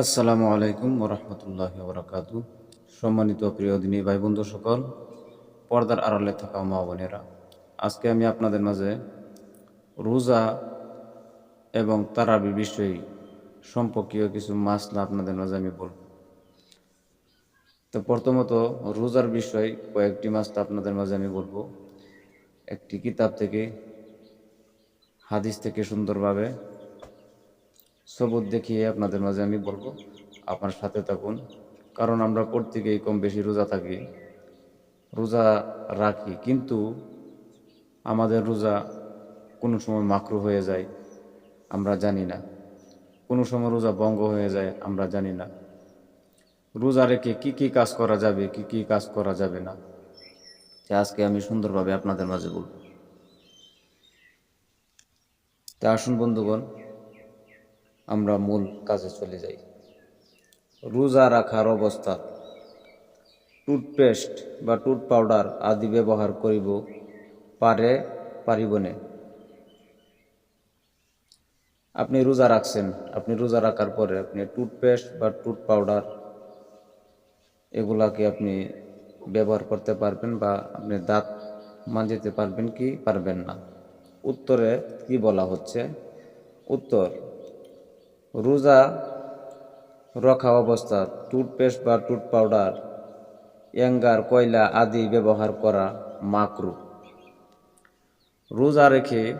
আসসালামু আলাইকুম ওরহমতুল্লাহ বরাকাতু সম্মানিত প্রিয় দিনী ভাই বন্ধু সকল, পর্দার আড়ালে থাকা মা বোনেরা, আজকে আমি আপনাদের মাঝে রোজা এবং তারাবি বিষয় সম্পর্কীয় কিছু মাসলা আপনাদের মাঝে আমি বলব। তো প্রথমত রোজার বিষয় কয়েকটি মাসলা আপনাদের মাঝে আমি বলব। একটি কিতাব থেকে, হাদিস থেকে সুন্দরভাবে সবুজ দেখিয়ে আপনাদের মাঝে আমি বলব, আপনার সাথে থাকুন। কারণ আমরা প্রত্যেকেই কম বেশি রোজা থাকি, রোজা রাখি, কিন্তু আমাদের রোজা কোনো সময় মাকরু হয়ে যায়, আমরা জানি না। কোনো সময় রোজা ভঙ্গ হয়ে যায়, আমরা জানি না। রোজা রেখে কি কি কাজ করা যাবে, কি কি কাজ করা যাবে না আজকে আমি সুন্দরভাবে আপনাদের মাঝে বলব। তা আসুন বন্ধুগণ আমরা মূল কাজে চলে যাই। রোজা রাখার অবস্থা। টুথপেস্ট বা টুথ পাউডার আদি ব্যবহার করিব পারে পারিবনে আপনি রোজা রাখছেন, আপনি রোজা রাখার পরে আপনি টুথপেস্ট বা টুথ পাউডার এগুলাকে আপনি ব্যবহার করতে পারবেন বা আপনি দাঁত মাঞ্জিতে পারবেন কি পারবেন না। উত্তরে কি বলা হচ্ছে? উত্তর রোজা রখা অবস্থা টুথপেস্ট বা টুথ পাউডার অ্যাঙ্গার কয়লা আদি ব্যবহার করা মাকরু। রোজা রেখে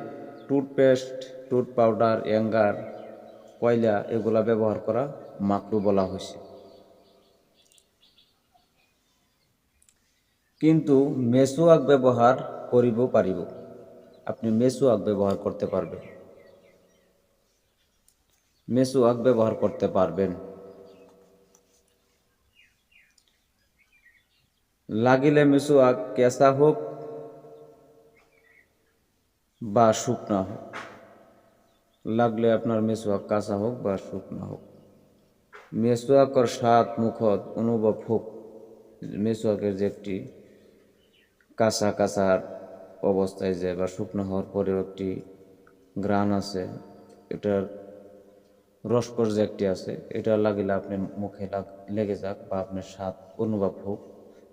টুথপেস্ট টুথ পাউডার অ্যাঙ্গার কয়লা এগুলা ব্যবহার করা মাকরু বলা হয়েছে। কিন্তু মেসোয়াক ব্যবহার করিব পারিব। আপনি মেসোয়াক ব্যবহার করতে পারবেন। মেসোয়াক ব্যবহার করতে পারবেন। লাগিলে মেসোয়াক কেঁচা হোক বা শুকনা হোক। লাগলে আপনার মেসোয়াক কাঁচা হোক বা শুকনা হোক। মেসোয়াকর স্বাদ মুখত অনুভব হোক। মেসোয়াকের যে একটি কাঁচা কাঁচার অবস্থায় যে বা শুকনো হওয়ার পরেও একটি গ্রান আছে। এটার রসকর যে একটি আছে, এটা লাগিলে আপনি মুখে লেগে যাক বা আপনার স্বাদ অনুভব হোক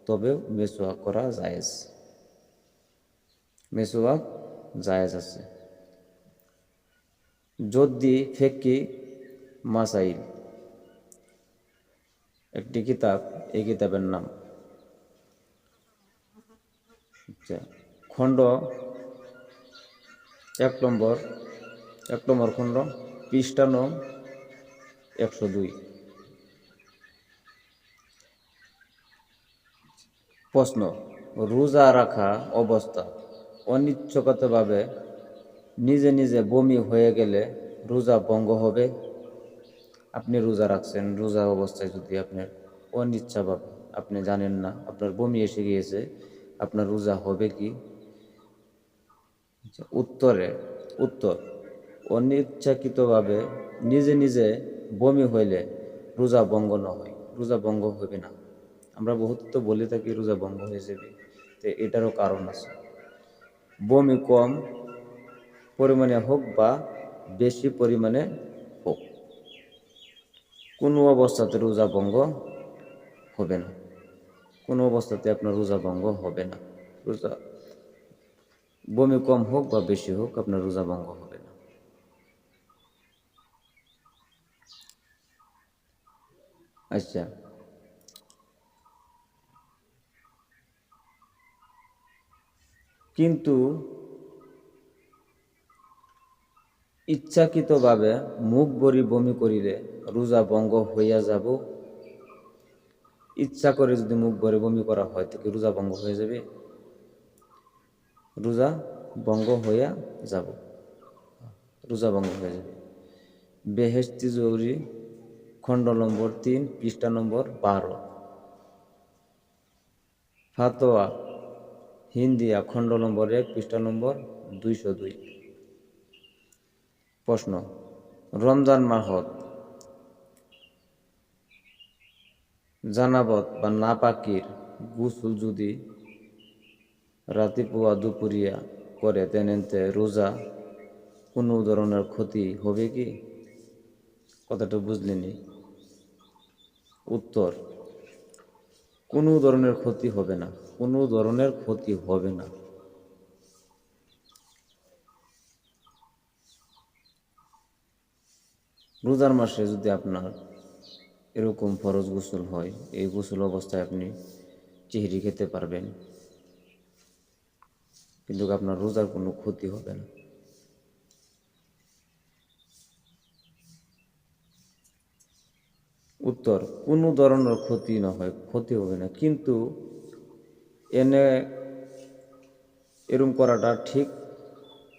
তবে মেসোয়াক করা জায়েজ। মেসোয়াক জায়েজ আছে। যদি ফেকি মাসাইল, একটি কিতাব, এই কিতাবের নাম। আচ্ছা খণ্ড এক নম্বর এক নম্বর খণ্ড, পৃষ্ঠা নং একশো দুই। প্রশ্ন, রোজা রাখা অবস্থা। অনিচ্ছকতভাবে নিজে নিজে বমি হয়ে গেলে রোজা ভঙ্গ হবে। আপনি রোজা রাখছেন, রোজা অবস্থায় যদি আপনার অনিচ্ছাভাবে, আপনি জানেন না, আপনার বমি এসে গিয়েছে, আপনার রোজা হবে কি? উত্তরে, উত্তর, অনিচ্ছাকৃতভাবে নিজে নিজে বমি হইলে রোজা ভঙ্গ ন হয়, রোজা ভঙ্গ হবে না। আমরা বহুত তো বলে থাকি রোজা ভঙ্গ হয়ে যাবে, তো এটারও কারণ আছে। বমি কম পরিমাণে হোক বা বেশি পরিমাণে হোক, কোনো অবস্থাতে রোজা ভঙ্গ হবে না, কোনো অবস্থাতে আপনার রোজা ভঙ্গ হবে না। রোজা, বমি কম হোক বা বেশি হোক, আপনার রোজা ভঙ্গ হবে না আচ্ছা। কিন্তু ইচ্ছাকৃতভাবে মুখ বরি বমি করিলে রোজা ভঙ্গ হইয়া যাব। ইচ্ছা করে যদি মুখ ভরে বমি করা হয়, তো কি রোজা ভঙ্গ হয়ে যাবে? রোজা ভঙ্গ হইয়া যাব। রোজা ভঙ্গ হয়ে যাবে। বেহেস্তি জরুরি খণ্ড নম্বর তিন, পৃষ্ঠা নম্বর বারো। ফাতোয়া হিন্দিয়া খণ্ড নম্বর এক, পৃষ্ঠা নম্বর দুইশো দুই। প্রশ্ন, রমজান মাহত জানাবত বা নাপাকির গুসুল যদি রাতিপুয়া দুপুরিয়া করে তেনেতে রোজা কোনো ধরনের ক্ষতি হবে কি? কথাটা বুঝলেনি। উত্তর, কোনো ধরনের ক্ষতি হবে না, কোনো ধরনের ক্ষতি হবে না। রোজার মাসে যদি আপনার এরকম ফরজ গোসল হয়, এই গোসল অবস্থায় আপনি চিহরি খেতে পারবেন, কিন্তু আপনার রোজার কোনো ক্ষতি হবে না। উত্তর, কোনো ধরনের ক্ষতি না হয়, ক্ষতি হবে না। কিন্তু এনে এরম করাটা ঠিক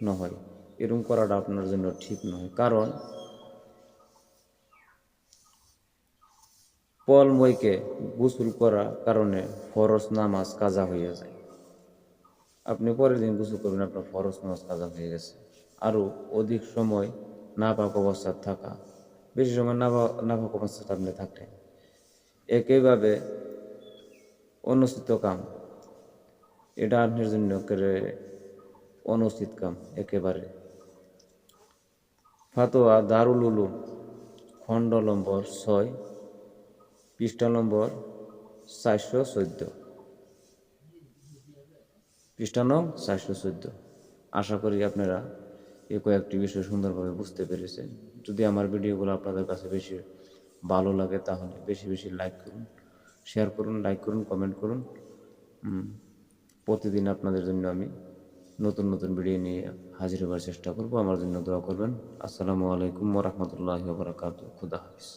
নয় এরম করাটা আপনার জন্য ঠিক নয় কারণ পলময়কে গোসল করার কারণে ফরজ নামাজ কাজা হয়ে যায়। আপনি পরের দিন গোসল করবেন, আপনার ফরজ নামাজ কাজা হয়ে গেছে। আরও অধিক সময় নাপাক অবস্থায় থাকা বেশি সময় নাপাক অবস্থায় আপনি থাকলেন একইভাবে অনুষ্ঠিত কাম, এটা আপনার জন্য অনুচিত কাম একেবারে। ফাতোয়া দারুল উলুম, খণ্ড নম্বর ছয়, পৃষ্ঠা নম্বর চারশো চোদ্দ। পৃষ্ঠা নং চারশো চোদ্দ। আশা করি আপনারা এই কয়েকটি বিষয় সুন্দরভাবে বুঝতে পেরেছেন। যদি আমার ভিডিওগুলো আপনাদের কাছে বেশি ভালো লাগে, তাহলে বেশি বেশি লাইক করুন শেয়ার করুন লাইক করুন কমেন্ট করুন। প্রতিদিন আপনাদের জন্য আমি নতুন নতুন ভিডিও নিয়ে হাজির হবার চেষ্টা করব। আমার জন্য দোয়া করবেন। আসসালামু আলাইকুম ওরহমতুল্লাহ বরাকাতু খুদা হাফিজ।